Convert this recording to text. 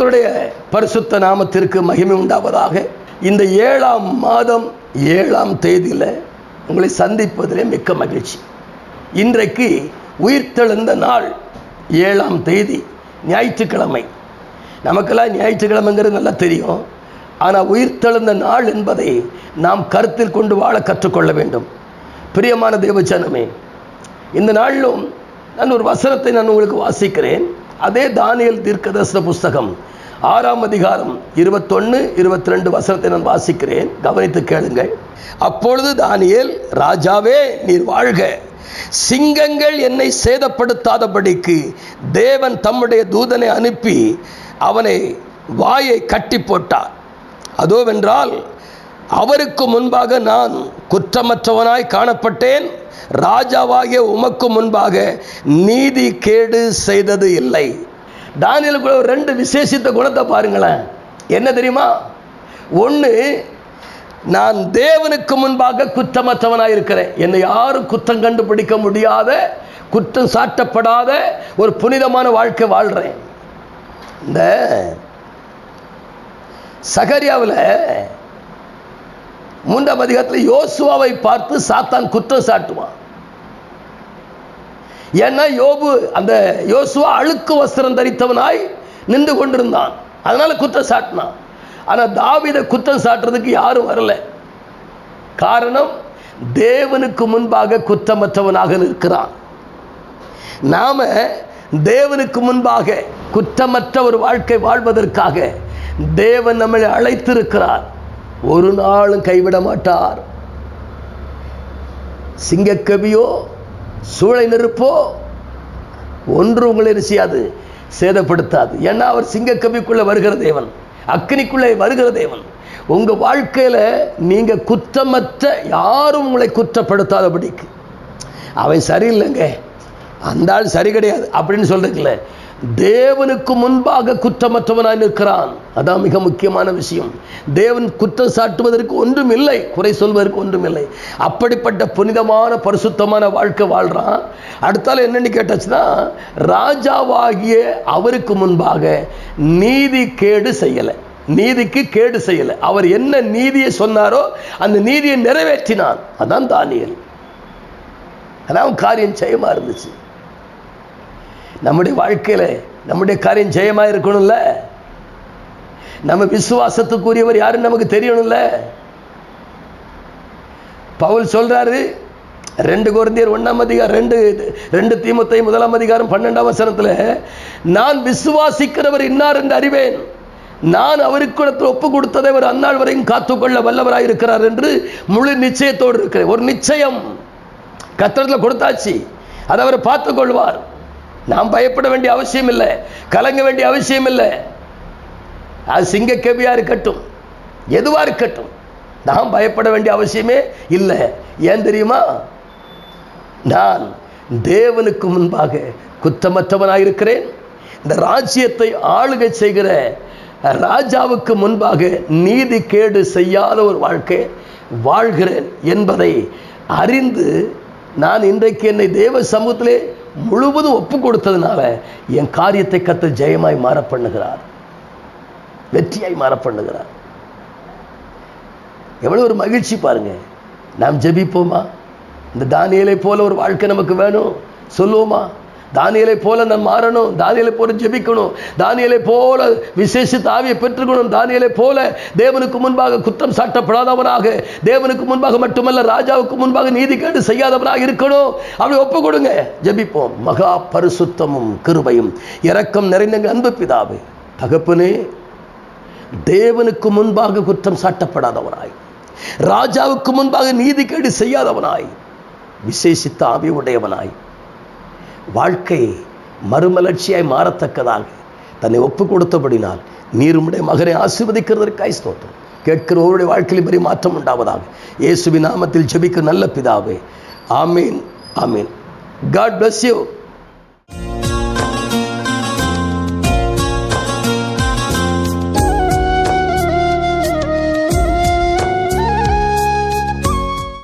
கர்த்தருடைய பரிசுத்த நாமத்திற்கு மகிமை உண்டாவதாக. இந்த ஏழாம் மாதம் ஏழாம் தேதியில் உங்களை சந்திப்பதிலே மிக்க மகிழ்ச்சி. இன்றைக்கு உயிர்த்தெழுந்த நாள் ஏழாம் தேதி ஞாயிற்றுக்கிழமை. நமக்கெல்லாம் ஞாயிற்றுக்கிழமைங்கிறது நல்லா தெரியும். ஆனால் உயிர்த்தெழுந்த நாள் என்பதை நாம் கருத்தில் கொண்டு வாழ கற்றுக்கொள்ள வேண்டும். பிரியமான தேவச்சனமே இந்த நாளிலும் நான் ஒரு வசனத்தை நான் உங்களுக்கு வாசிக்கிறேன். அதே தானியல் தீர்க்கதர்சன புஸ்தகம் ஆறாம் அதிகாரம் இருபத்தொன்று இருபத்தி ரெண்டு வசனத்தை நான் வாசிக்கிறேன். கவனித்து கேளுங்கள். அப்பொழுது தானியல் ராஜாவே நீர் வாழ்க. சிங்கங்கள் என்னை சேதப்படுத்தாதபடிக்கு தேவன் தம்முடைய தூதனை அனுப்பி அவனை வாயை கட்டி போட்டார். அதோவென்றால் அவருக்கு முன்பாக நான் குற்றமற்றவனாய் காணப்பட்டேன். ராஜாவாகிய உமக்கு முன்பாக நீதி கேடு செய்தது இல்லை. தானியலுக்குள்ள ஒரு ரெண்டு விசேஷித்த குணத்தை பாருங்களேன். என்ன தெரியுமா? ஒன்று நான் தேவனுக்கு முன்பாக குற்றமற்றவனாக இருக்கிறேன். என்னை யாரும் குற்றம் கண்டுபிடிக்க முடியாத குற்றம் சாட்டப்படாத ஒரு புனிதமான வாழ்க்கை வாழ்கிறேன் இந்த சகரியாவில் மூன்றாம் அதிகாரத்தில் யோசுவாவை பார்த்து சாத்தான் குற்றம் சாட்டுவான். ஏன்னா யோபு அந்த யோசுவா அழுக்கு வஸ்திரம் தரித்தவனாய் நின்று கொண்டிருந்தான். அதனால குற்றம் சாட்டினான் ஆனால் தாவிதை குற்றம் சாட்டுறதுக்கு யாரும் வரல. காரணம் தேவனுக்கு முன்பாக குற்றமற்றவனாக நிற்கிறான். நாம தேவனுக்கு முன்பாக குற்றமற்ற ஒரு வாழ்க்கை வாழ்வதற்காக தேவன் நம்மளை அழைத்திருக்கிறார். ஒரு நாளும் கைவிட மாட்டார். சிங்கக்கவியோ சூளை நெருப்போ? ஒன்று உங்களை என்ன செய்யாது? சேதப்படுத்தாது. ஏன்னா அவர் சிங்கக்கவிக்குள்ளே வருகிற தேவன். அக்னிக்குள்ளே வருகிற தேவன். உங்க வாழ்க்கையில நீங்க குற்றமற்ற யாரும் உங்களை குற்றப்படுத்தாதபடிக்கு. அவன் சரியில்லைங்க. அந்த ஆள் சரி கிடையாது. அப்படின்னு சொல்கிறீங்களே தேவனுக்கு முன்பாக குற்றமற்றவனாய் நிற்கிறான். அதான் மிக முக்கியமான விஷயம். தேவன் குற்றம் சாட்டுவதற்கு ஒன்றும் இல்லை குறை சொல்வதற்கு ஒன்றும் இல்லை அப்படிப்பட்ட புனிதமான பரிசுத்தமான வாழ்க்கை வாழ்றான். அடுத்தால என்னன்னு கேட்டாச்சுன்னா ராஜாவாகிய அவருக்கு முன்பாக நீதி கேடு செய்யலை. நீதிக்கு கேடு செய்யலை. அவர் என்ன நீதியை சொன்னாரோ அந்த நீதியை நிறைவேற்றினான். அதான் தானியல். அதான் காரியம் ஜெயமா இருந்துச்சு. நம்முடைய வாழ்க்கையில நம்முடைய காரியம் ஜெயமா இருக்கணும்ல நம்ம விசுவாசத்துக்குரியவர் யாருன்னு நமக்கு தெரியணும்ல? பவுல் சொல்றாரு ரெண்டு குருந்தியர் ஒன்றாம் அதிகாரம் ரெண்டு ரெண்டு தீமத்தை முதலாம் அதிகாரம் பன்னெண்டாம் வசனத்தில் நான் விசுவாசிக்கிறவர் இன்னார் என்று அறிவேன். நான் அவருக்கு ஒப்பு கொடுத்ததை அவர் அந்நாள் வரையும் காத்துக்கொள்ள வல்லவராக இருக்கிறார் என்று முழு நிச்சயத்தோடு இருக்கிறேன். ஒரு நிச்சயம். கத்திரத்தில் கொடுத்தாச்சு. அதை அவர் பார்த்து கொள்வார் நாம் பயப்பட வேண்டிய அவசியம் இல்லை. கலங்க வேண்டிய அவசியம் இல்லை. அது சிங்கக்கவியா இருக்கட்டும் எதுவா இருக்கட்டும் நாம் பயப்பட வேண்டிய அவசியமே இல்லை. ஏன் தெரியுமா? நான் தேவனுக்கு முன்பாக குத்தமற்றவனாக இருக்கிறேன் இந்த ராஜ்யத்தை ஆளுகை செய்கிற ராஜாவுக்கு முன்பாக நீதி கேடு செய்யாத ஒரு வாழ்க்கை வாழ்கிறேன் என்பதை அறிந்து நான் இன்றைக்கு என்னை தேவ சமூகத்திலே முழுவதும் ஒப்பு கொடுத்ததுனால என் காரியத்தை கத்த ஜெயமாய் மாற பண்ணுகிறார் வெற்றியாய் மாற பண்ணுகிறார் எவ்வளவு ஒரு மகிழ்ச்சி பாருங்க. நாம் ஜெபிப்போமா? இந்த தானியலை போல ஒரு வாழ்க்கை நமக்கு வேணும். சொல்லுவோமா? தானியலை போல நாம் மாறணும் தானியலை போல ஜெபிக்கணும் தானியலை போல விசேஷித்த ஆவியை பெற்றுக்கணும் தானியலை போல தேவனுக்கு முன்பாக குற்றம் சாட்டப்படாதவனாக தேவனுக்கு முன்பாக மட்டுமல்ல ராஜாவுக்கு முன்பாக நீதி கேட்டு செய்யாதவனாக இருக்கணும். அப்படி ஒப்பு கொடுங்க ஜெபிப்போம். மகா பரிசுத்தமும் கிருபையும் இரக்கம் நிறைந்த அன்பு பிதாவே தகப்பனே தேவனுக்கு முன்பாக குற்றம் சாட்டப்படாதவனாய் ராஜாவுக்கு முன்பாக நீதி கேடு செய்யாதவனாய் விசேஷித்த ஆவி உடையவனாய் வாழ்க்கை மறுமலர்ச்சியாய் மாறத்தக்கதாக தன்னை ஒப்பு கொடுத்தபடினால் நீருமுடைய மகனை ஆசீர்வதிக்கிறதற்காய் ஸ்தோத்திரம். கேட்கிறவருடைய வாழ்க்கையில் பெரிய மாற்றம் உண்டாவதாக. இயேசுவின் நாமத்தில் ஜெபிக்க நல்ல பிதாவே. ஆமீன் ஆமீன். God bless you